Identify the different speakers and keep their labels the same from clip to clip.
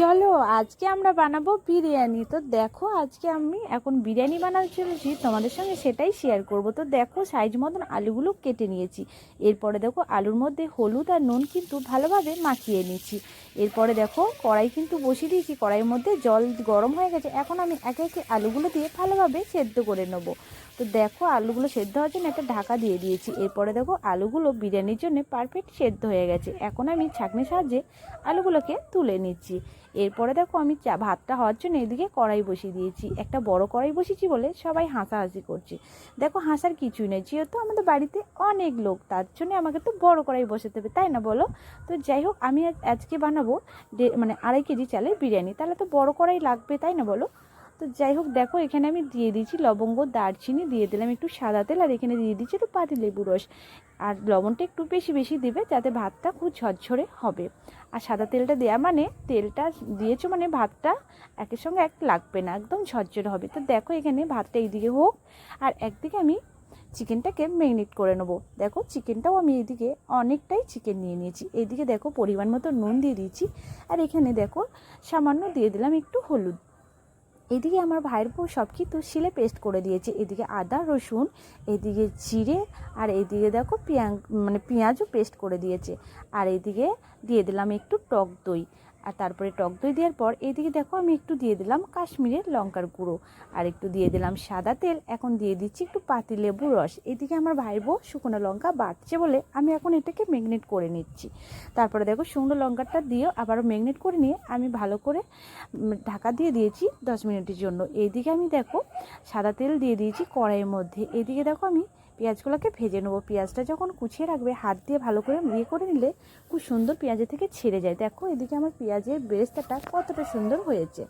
Speaker 1: চলো, আজকে আমরা বানাবো বিরিয়ানি। তো দেখো, আজকে আমি এখন বিরিয়ানি বানাতে চলেছি। তোমাদের সঙ্গে সেটাই শেয়ার করব। তো দেখো সাইজ মতন আলুগুলো কেটে নিয়েছি। এরপরে দেখো, আলুর মধ্যে হলুদ আর নুন কিন্তু ভালোভাবে মাখিয়ে নিচ্ছি। এরপরে দেখো, কড়াই কিন্তু বসিয়ে দিয়েছি। কড়াইয়ের মধ্যে জল গরম হয়ে গেছে। এখন আমি একে একে আলুগুলো দিয়ে ভালোভাবে সেদ্ধ করে নেব। তো দেখো আলুগুলো সেদ্ধ হওয়ার জন্য একটা ঢাকা দিয়ে দিয়েছি। এরপরে দেখো আলুগুলো বিরিয়ানির জন্য পারফেক্ট সেদ্ধ হয়ে গেছে। এখন আমি ছাঁকনির সাহায্যে আলুগুলোকে তুলে নিচ্ছি। এরপরে দেখো আমি চা ভাতটা হওয়ার জন্য এদিকে কড়াই বসিয়ে দিয়েছি। একটা বড় কড়াই বসিয়েছি বলে সবাই হাসাহাসি করছে। দেখো হাসার কিছুই নেই, যেহেতু আমাদের বাড়িতে অনেক লোক, তার জন্য আমাকে তো বড় কড়াই বসাতে হবে, তাই না বলো? তো যাই হোক, আমি আজ- আজকে বানাবো মানে আড়াই কেজি চালের বিরিয়ানি। তাহলে তো বড় কড়াই লাগবে, তাই না বলো? তো যাই হোক, দেখো, এখানে আমি দিয়ে দিয়েছি লবঙ্গ, দারচিনি, দিয়ে দিলাম একটু সাদা তেল, আর এখানে দিয়ে দিচ্ছি একটু পাতি লেবু রস। আর লবণটা একটু বেশি বেশি দিবে যাতে ভাতটা খুব ঝরঝরে হবে। আর সাদা তেলটা দেওয়া মানে তেলটা দিয়েছ মানে ভাতটা একের সঙ্গে এক লাগবে না, একদম ঝরঝরে হবে। তো দেখো, এখানে ভাতটা এইদিকে হোক, আর একদিকে আমি চিকেনটাকে ম্যারিনেট করে নেব। দেখো, চিকেনটাও আমি এইদিকে অনেকটাই চিকেন নিয়ে নিয়েছি। এইদিকে দেখো, পরিমাণ মতো নুন দিয়ে দিয়েছি। আর এখানে দেখো, সামান্য দিয়ে দিলাম একটু হলুদ এদিকে আমার ভাইয়ের বউ সব কিন্তু শিলে পেস্ট করে দিয়েছে। এদিকে আদা, রসুন, এদিকে জিরে, আর এদিকে দেখো পেঁয়াজ মানে পেঁয়াজও পেস্ট করে দিয়েছে। আর এদিকে দিয়ে দিলাম একটু টক দই। আর তারপরে টক দই দেওয়ার পর এদিকে দেখো আমি একটু দিয়ে দিলাম কাশ্মীরের লঙ্কার গুঁড়ো। আর একটু দিয়ে দিলাম সাদা তেল, এখন দিয়ে দিচ্ছি একটু পাতি লেবু রস। এদিকে আমার ভাই বউ শুকনো লঙ্কা বাটছে বলে আমি এখন এটাকে ম্যাগনেট করে নিচ্ছি। তারপরে দেখো শুকনো লঙ্কাটা দিয়েও আবারও ম্যাগনেট করে নিয়ে আমি ভালো করে ঢাকা দিয়ে দিয়েছি দশ মিনিটের জন্য। এইদিকে আমি দেখো সাদা তেল দিয়ে দিয়েছি কড়াইয়ের মধ্যে। এদিকে দেখো আমি পেঁয়াজগুলোকে ভেজে নেব। পেঁয়াজটা যখন কুচিয়ে রাখবে, হাত দিয়ে ভালো করে ইয়ে করে নিলে খুব সুন্দর পেঁয়াজের থেকে ছেড়ে যায়। দেখো, এদিকে আমার পেঁয়াজের বেরেস্তাটা কতটা সুন্দর হয়েছে।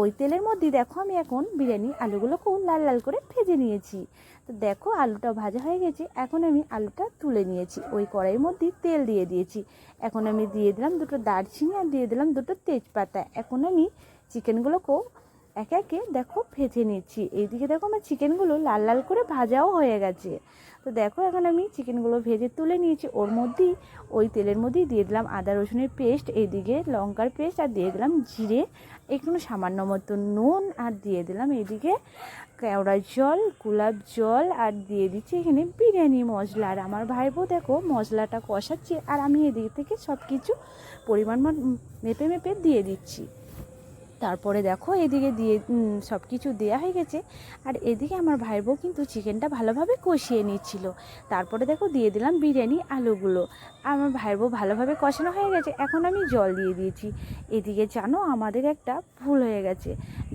Speaker 1: ওই তেলের মধ্যে দেখো, আমি এখন বিরিয়ানি আলুগুলোকেও লাল লাল করে ভেজে নিয়েছি। তো দেখো, আলুটা ভাজা হয়ে গেছে। এখন আমি আলুটা তুলে নিয়েছি। ওই কড়াইয়ের মধ্যে তেল দিয়ে দিয়েছি। এখন আমি দিয়ে দিলাম দুটো দারচিনি আর দিয়ে দিলাম দুটো তেজপাতা। এখন আমি চিকেনগুলোকেও একে একে দেখো ভেজে নিচ্ছি। এইদিকে দেখো আমার চিকেনগুলো লাল লাল করে ভাজাও হয়ে গেছে। তো দেখো এখন আমি চিকেনগুলো ভেজে তুলে নিয়েছি। ওর মধ্যেই, ওই তেলের মধ্যেই দিয়ে দিলাম আদা, রসুনের পেস্ট, এইদিকে লঙ্কার পেস্ট আর দিয়ে দিলাম জিরে, একটু সামান্য মতো নুন আর দিয়ে দিলাম এইদিকে কেওড়ার জল, গোলাপ জল আর দিয়ে দিচ্ছি এখানে বিরিয়ানি মশলা। আর আমার ভাই বউ দেখো মশলাটা কষাচ্ছে আর আমি এদিক থেকে সব কিছু পরিমাণ মেপে মেপে দিয়ে দিচ্ছি। তারপরে দেখো এদিকে দিয়ে সব কিছু দেওয়া হয়ে গেছে। আর এদিকে আমার ভাইয়ের বউ কিন্তু চিকেনটা ভালোভাবে কষিয়ে নিচ্ছিল। তারপরে দেখো দিয়ে দিলাম বিরিয়ানি, আলুগুলো। আমার ভাইয়ের বউ ভালোভাবে কষানো হয়ে গেছে, এখন আমি জল দিয়ে দিয়েছি। এদিকে জানো আমাদের একটা ভুল হয়ে গেছে।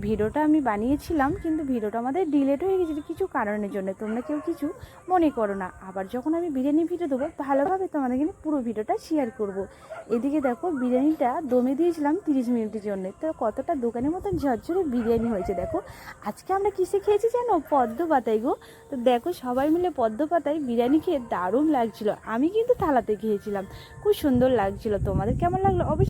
Speaker 1: ভিডিওটা আমি বানিয়েছিলাম, কিন্তু ভিডিওটা আমাদের ডিলেট হয়ে গেছে কিছু কারণের জন্য। তোমরা কেউ কিছু মনে করো না। আবার যখন আমি বিরিয়ানি ভিডিও দেবো, ভালোভাবে তোমাদের কিন্তু পুরো ভিডিওটা শেয়ার করব। এদিকে দেখো বিরিয়ানিটা দমে দিয়েছিলাম তিরিশ মিনিটের জন্য। তো কতটা দোকানের মতন ঝরঝরে বিরিয়ানি হয়েছে, দেখো। আজকে আমরা কিসে খেয়েছি জানো? পদ্ম পাতায় গো। তো দেখো, সবাই মিলে পদ্ম পাতায় বিরিয়ানি খেয়ে দারুণ লাগছিল। আমি কিন্তু থালাতে খেয়েছিলাম। খুব সুন্দর লাগছিল। তোমাদের কেমন লাগল? অবশ্যই